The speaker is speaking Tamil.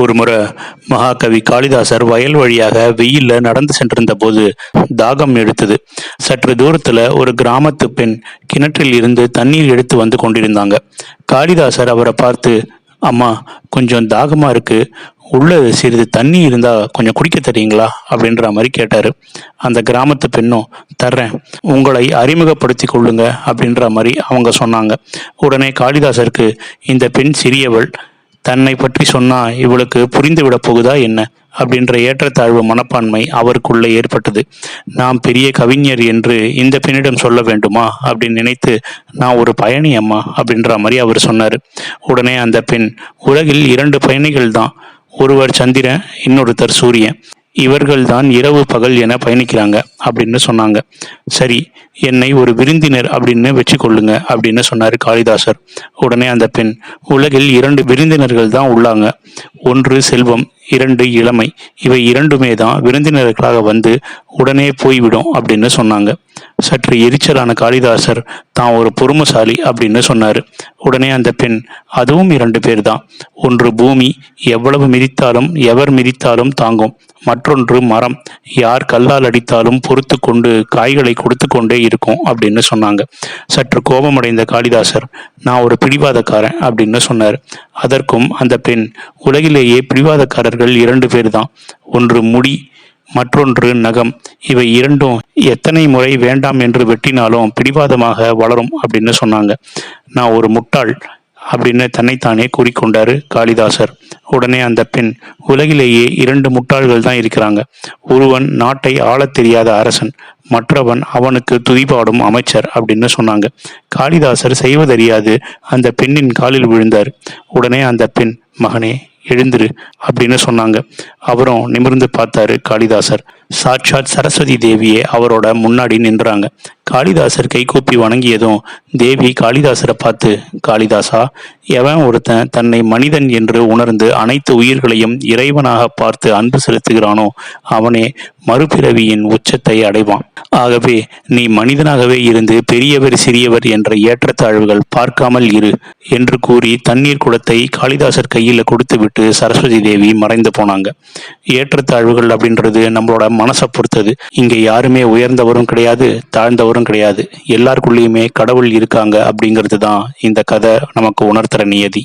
ஒரு முறை மகாகவி காளிதாசர் வயல் வழியாக வெயில்ல நடந்து சென்றிருந்த போது தாகம் எடுத்தது. சற்று தூரத்துல ஒரு கிராமத்து பெண் கிணற்றில் இருந்து தண்ணீர் எடுத்து வந்து கொண்டிருந்தாங்க. காளிதாசர் அவரை பார்த்து அம்மா கொஞ்சம் தாகமா இருக்கு. உள்ள சிறிது தண்ணி இருந்தா கொஞ்சம் குடிக்க தரீங்களா? அப்படின்ற மாதிரி கேட்டாரு. அந்த கிராமத்து பெண்ணும் தர்றேன். உங்களை அறிமுகப்படுத்தி கொள்ளுங்க. அப்படின்ற மாதிரி அவங்க சொன்னாங்க. உடனே காளிதாசருக்கு இந்த பெண் சிறியவள். தன்னை பற்றி சொன்னா இவளுக்கு புரிந்துவிடப் போகுதா என்ன? அப்படின்ற ஏற்றத்தாழ்வு மனப்பான்மை அவருக்குள்ளே ஏற்பட்டது. நாம் பெரிய கவிஞர் என்று இந்த பெண்ணிடம் சொல்ல வேண்டுமா? அப்படின்னு நினைத்து நான் ஒரு பயணி அம்மா அப்படின்ற மாதிரி அவர் சொன்னார். உடனே அந்த பெண் உலகில் இரண்டு பயணிகள் தான். ஒருவர் சந்திரன் இன்னொருத்தர் சூரியன். இவர்கள்தான் இரவு பகல் என பயணிக்கிறாங்க அப்படின்னு சொன்னாங்க. சரி என்னை ஒரு விருந்தினர் அப்படின்னு வச்சுக்கொள்ளுங்க அப்படின்னு சொன்னார் காளிதாசர். உடனே அந்த பெண் உலகில் இரண்டு விருந்தினர்கள் தான் உள்ளாங்க. ஒன்று செல்வம் இரண்டு இளமை. இவை இரண்டுமே தான் விருந்தினர்களாக வந்து உடனே போய்விடும் அப்படின்னு சொன்னாங்க. சற்று எரிச்சலான காளிதாசர் தான் ஒரு பொறுமசாலி அப்படின்னு சொன்னார். உடனே அந்த பெண் அதுவும் இரண்டு பேர் தான் ஒன்று பூமி எவ்வளவு மிதித்தாலும் எவர் மிதித்தாலும் தாங்கும். மற்றொன்று மரம். யார் கல்லால் அடித்தாலும் பொறுத்து கொண்டு காய்களை கொடுத்து கொண்டே இருக்கும் அப்படின்னு சொன்னாங்க. சற்று கோபமடைந்த காளிதாசர் நான் ஒரு பிடிவாதக்காரன் அப்படின்னு சொன்னார். அதற்கும் அந்த பெண் உலகில் உலகிலேயே பிடிவாதக்காரர்கள் இரண்டு பேர் தான் ஒன்று முடி மற்றொன்று நகம். இவை இரண்டும் எத்தனை முறை வேண்டாம் என்று வெட்டினாலும் பிடிவாதமாக வளரும் அப்படின்னு சொன்னாங்க. நான் ஒரு முட்டாள் அப்படின்னு தன்னைத்தானே கூறிக்கொண்டாரு காளிதாசர். உடனே அந்த பெண் உலகிலேயே இரண்டு முட்டாள்கள் தான் இருக்கிறாங்க. ஒருவன் நாட்டை ஆளத் தெரியாத அரசன் மற்றவன் அவனுக்கு துதிபாடும் அமைச்சர் அப்படின்னு சொன்னாங்க. காளிதாசர் செய்வதறியாது அந்த பெண்ணின் காலில் விழுந்தார். உடனே அந்த பெண் மகனே எழுந்துரு அப்படின்னு சொன்னாங்க. அவரும் நிமிர்ந்து பார்த்தாரு காளிதாசர். சாட்சாத் சரஸ்வதி தேவியே அவரோட முன்னாடி நின்றாங்க. காளிதாசர் கைகூப்பி வணங்கியதும் தேவி காளிதாசரை பார்த்து காளிதாசா எவன் ஒருத்தன் தன்னை மனிதன் என்று உணர்ந்து அனைத்து உயிர்களையும் இறைவனாக பார்த்து அன்பு செலுத்துகிறானோ அவனே மறுபிறவியின் உச்சத்தை அடைவான். ஆகவே நீ மனிதனாகவே இருந்து பெரியவர் சிறியவர் என்ற ஏற்றத்தாழ்வுகள் பார்க்காமல் இரு என்று கூறி தண்ணீர் குடத்தை காளிதாசர் கையில் கொடுத்துவிட்டு சரஸ்வதி தேவி மறைந்து போனாங்க. ஏற்றத்தாழ்வுகள் அப்படின்றது நம்மளோட மனசை பொறுத்தது. இங்கே யாருமே உயர்ந்தவரும் கிடையாது தாழ்ந்தவரும் கிடையாது. எல்லாருக்குள்ளேயுமே கடவுள் இருக்காங்க அப்படிங்கிறது தான் இந்த கதை நமக்கு உணர்த்துற நியதி.